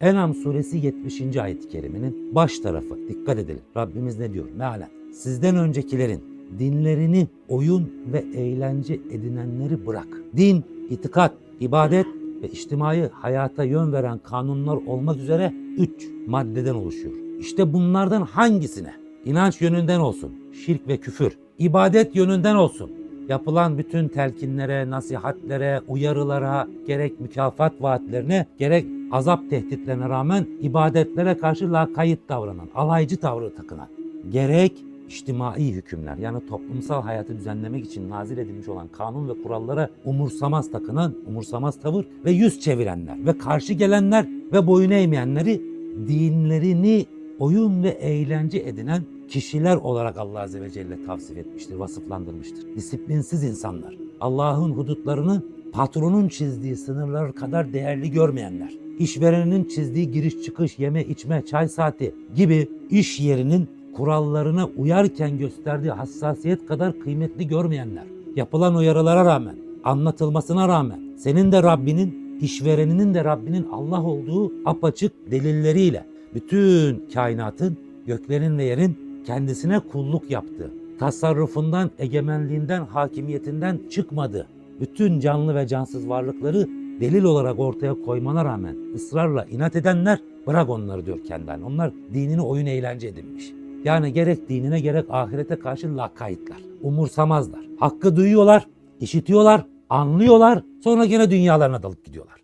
Enam suresi 70. ayet-i kerimenin baş tarafı. Dikkat edelim. Rabbimiz ne diyor? Mealen. Sizden öncekilerin dinlerini oyun ve eğlence edinenleri bırak. Din, itikat, ibadet ve içtimai hayata yön veren kanunlar olmak üzere üç maddeden oluşuyor. İşte bunlardan hangisine inanç yönünden olsun, şirk ve küfür, ibadet yönünden olsun, yapılan bütün telkinlere, nasihatlere, uyarılara, gerek mükafat vaatlerine, gerek azap tehditlerine rağmen ibadetlere karşı lakayt davranan, alaycı tavrı takınan, gerek içtimai hükümler yani toplumsal hayatı düzenlemek için nazil edilmiş olan kanun ve kurallara umursamaz takınan, umursamaz tavır ve yüz çevirenler ve karşı gelenler ve boyun eğmeyenleri dinlerini oyun ve eğlence edinen kişiler olarak Allah Azze ve Celle tavsif etmiştir, vasıflandırmıştır. Disiplinsiz insanlar, Allah'ın hudutlarını patronun çizdiği sınırlar kadar değerli görmeyenler, işvereninin çizdiği giriş çıkış, yeme içme, çay saati gibi iş yerinin kurallarına uyarken gösterdiği hassasiyet kadar kıymetli görmeyenler, yapılan uyarılara rağmen, anlatılmasına rağmen, senin de Rabbinin, işvereninin de Rabbinin Allah olduğu apaçık delilleriyle bütün kainatın, göklerin ve yerin kendisine kulluk yaptığı, tasarrufundan, egemenliğinden, hakimiyetinden çıkmadı. Bütün canlı ve cansız varlıkları delil olarak ortaya koymana rağmen ısrarla inat edenler bırak onları diyor kendilerine. Onlar dinini oyun eğlence edinmiş. Yani gerek dinine gerek ahirete karşı lakaytlar. Umursamazlar. Hakkı duyuyorlar, işitiyorlar, anlıyorlar. Sonra gene dünyalarına dalıp gidiyorlar.